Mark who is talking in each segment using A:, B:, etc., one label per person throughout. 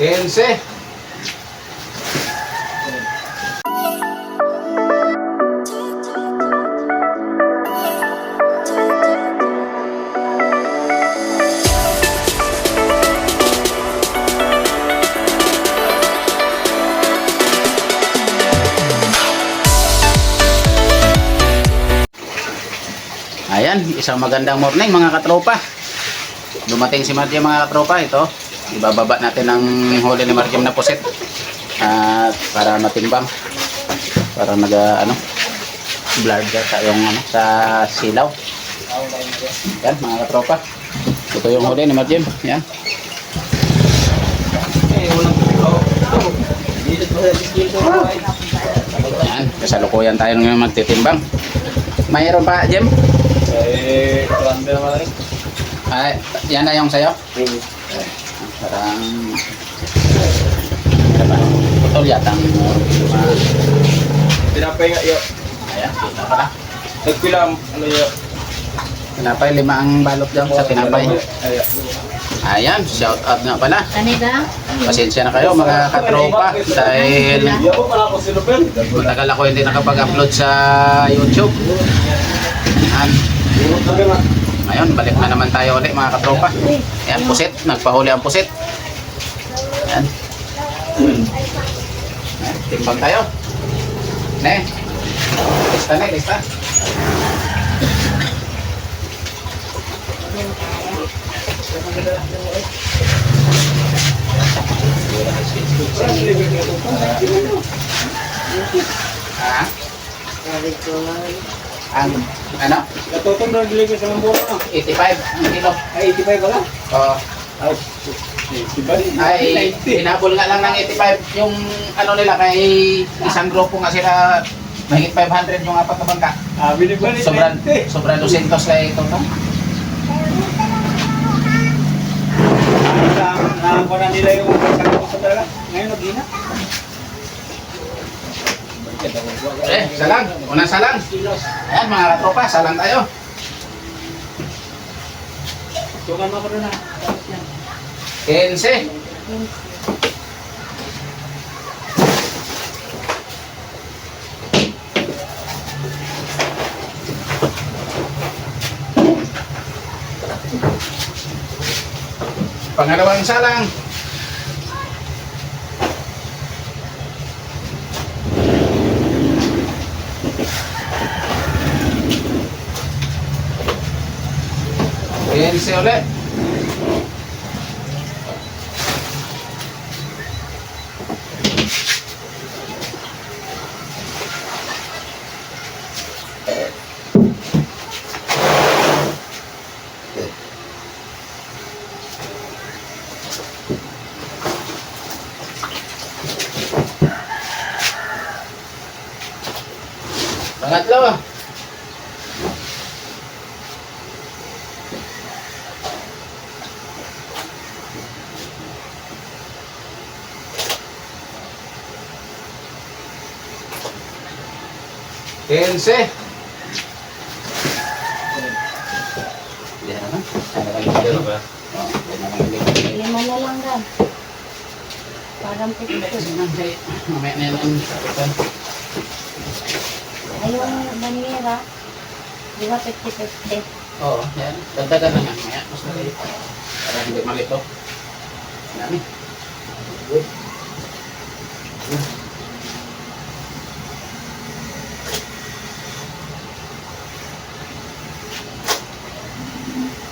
A: 15. Ayan, isang magandang morning mga katropa. Dumating si Marjem mga katropa. Ito, ibababa natin ang huli ni Marjem na puset. At para matimbang. Para nag, ano, blurred yata yung ano, sa silaw. Yan mga katropa. Ito yung huli ni Marjem. Yan. Yan, kasalukuyan tayo ngayon magtitimbang. Mayroon pa, Jem?
B: Eh.
A: Ay, yan na yung sayo? Parang... Ano ba? Putol yata ang lima.
B: Tinapay nga yun.
A: Ayan, kita pala.
B: Nagpilam, ano yun?
A: Tinapay, lima ang balot dyan sa tinapay.
B: Ayan.
A: Ayan, shout out nga pala.
C: Kanida?
A: Pasensya na kayo mga katropa dahil matagal ako hindi nakapag-upload sa YouTube. Ayan. Ngayon, balik na naman tayo ulit mga katropa. Ayan, pusit. Nagpahuli ang pusit. Ayan. Ayan, timbang tayo. Ne. Lista ne, lista. Ha? Ang, ano?
B: Natutong na diligay sa mga buwan.
A: 85 ang kilo.
B: Ay, 85 pala.
A: Oo.
B: Diba?
A: ay hinabol nga lang ng 85 yung ano nila kay isang grupo nga sila mahigit 500 yung apat na bangka.
B: Ah, binibali.
A: Sobrang sobrang 200 kay ito no?
B: Nakakuha na nila yung sakit ko talaga. Ngayon, nag-ina.
A: Eh, salang. Unang salang. Ayan mga katropa, salang tayo.
B: Sukan mo ko rin na.
A: 15. Pangalawang salang. Quince ulit. Pangatlo. Quince. Yan lang libre.
C: Lima na lang gan. Parang pipito.
A: Mamaya na yan ang sakitan.
C: Ayun, banira. Di ba 50-50?
A: Oo, yan. Na nga. Mamaya, mas maliit. Para hindi malito. Dami. Good.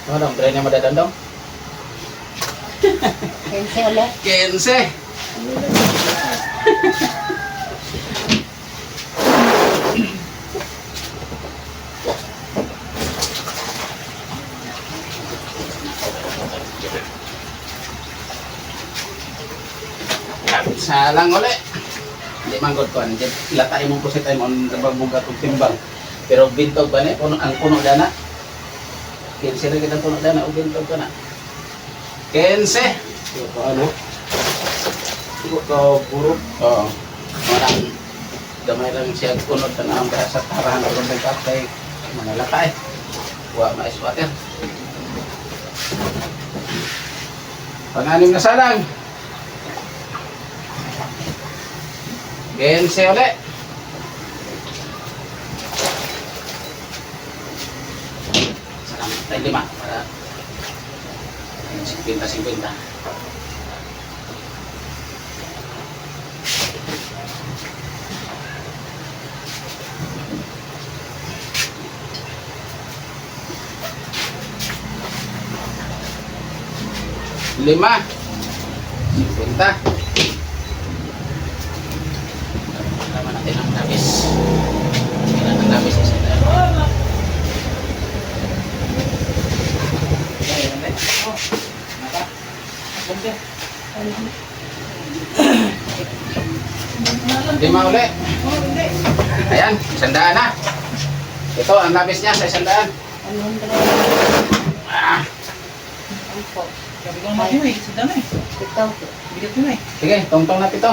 A: Ano dong? Try niya madadandong?
C: Kense ulit.
A: Kense! Salang uli. Hindi man good ko. Latay mong pusit tayo mo nababugat og timbang. Pero bintog ba ni? Ang puno dana. Kense na kita po na dana, ugin to ka na. Kense!
B: Ito ko ano? Ito ko puro.
A: Oo. Marang damay lang siya kunod na ang sa tarahan ng mga kapay. Mga lakay. Wa mais water. Panganim na salang. Kense ulit. Tayo lima para 50-50. Lima. 50. Tama natin ang labis. Kailan ang labis isa tayo. Lima uli. Ayan, isandaan na. Ito, ang labis niya sa isandaan.
C: 100.
A: Ah,
B: ko
A: sige, tungtong na pito.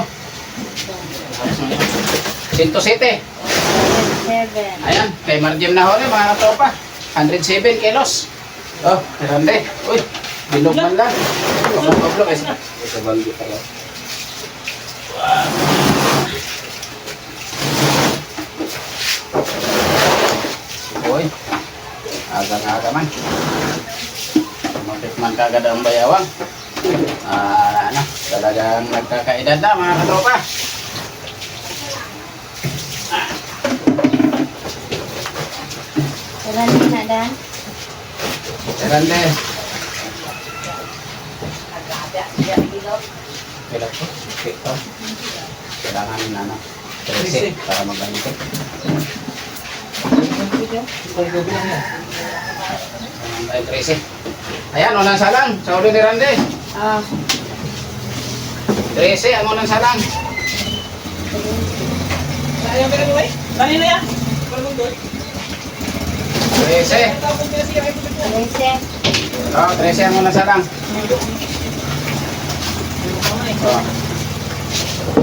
A: 107.
C: 7.
A: Ayan, kay Marjim na huli mga katropa. 107 kilos. Oh, grande. Uy, bilog man lang. Pablo, kasi sa balyo pala. Uy, aga-aga man. Matik man kagad ang bayawang. Ah, ano, talagang nagkakaedad na mga katropa.
C: Sarani na dan.
A: Grande. Kailan po? Ito. Kailangan na ano. 13 para magbalik. Ay, 13. Ayan, unang salang. Sa ulo ni Rande.
C: Ah.
A: 13 ang unang salang.
B: Sayang ka na mo eh. Dali na yan. Para mong doon.
A: 13.
B: Tapos na siya.
C: 13.
A: Oh, 13 ang unang salang. Oh.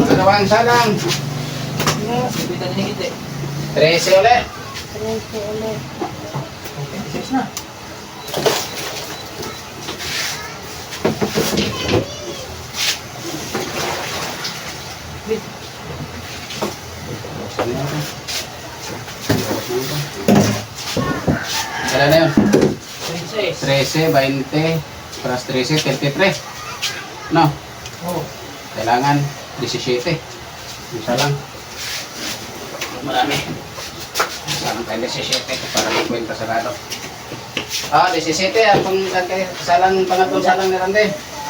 A: Dalawang salang.
B: Bibitan niya hindi.
A: 13 ulit.
C: 13 ulit.
B: Okay, six na.
A: Kailan na yun?
B: Princess.
A: 13, 20, plus 13, 33. No?
B: Oh.
A: Kailangan 17. Isa lang. Marami. Lang tayo 17 para may kwenta sarado. Ah, 17. Ang pang, ang kay- salang, pangatlong salang ni Rande.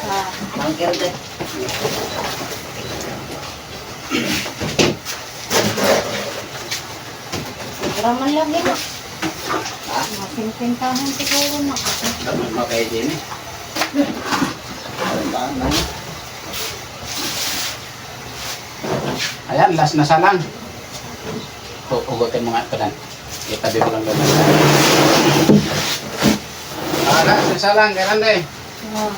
C: Ah.
A: Ang kirde.
C: Raman lagi na.
A: Ha?
C: Masintintahan siguro na.
A: Dapat mo kay Jenny. Ayan, last na salang. Pupugutin mo nga ito dan. Itabi mo lang doon. Ah, last na salang, kay Rande.
C: Ah.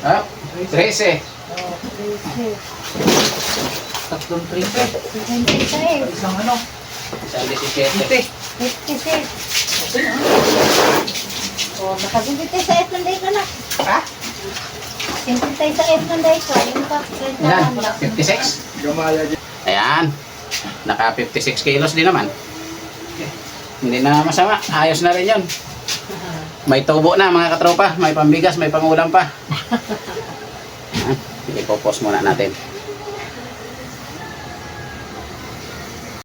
A: Ah, 13.
C: Oh, 13.
B: Tatlong princess.
C: 26.
B: Isang ano.
A: Isang 17.
B: Hindi.
C: 56. Oh, nakabibitay sa etnanday ka na.
A: Ha?
C: Sintintay sa etnanday ka. Yung pa,
A: Yan,
C: 30 lang.
A: 56.
B: Gamaya dyan.
A: Ayan. Naka 56 kilos din naman. Hindi na masama. Ayos na rin yun. May tubo na mga katropa. May pambigas, may pangulam pa. Ayan. Ipopos muna natin.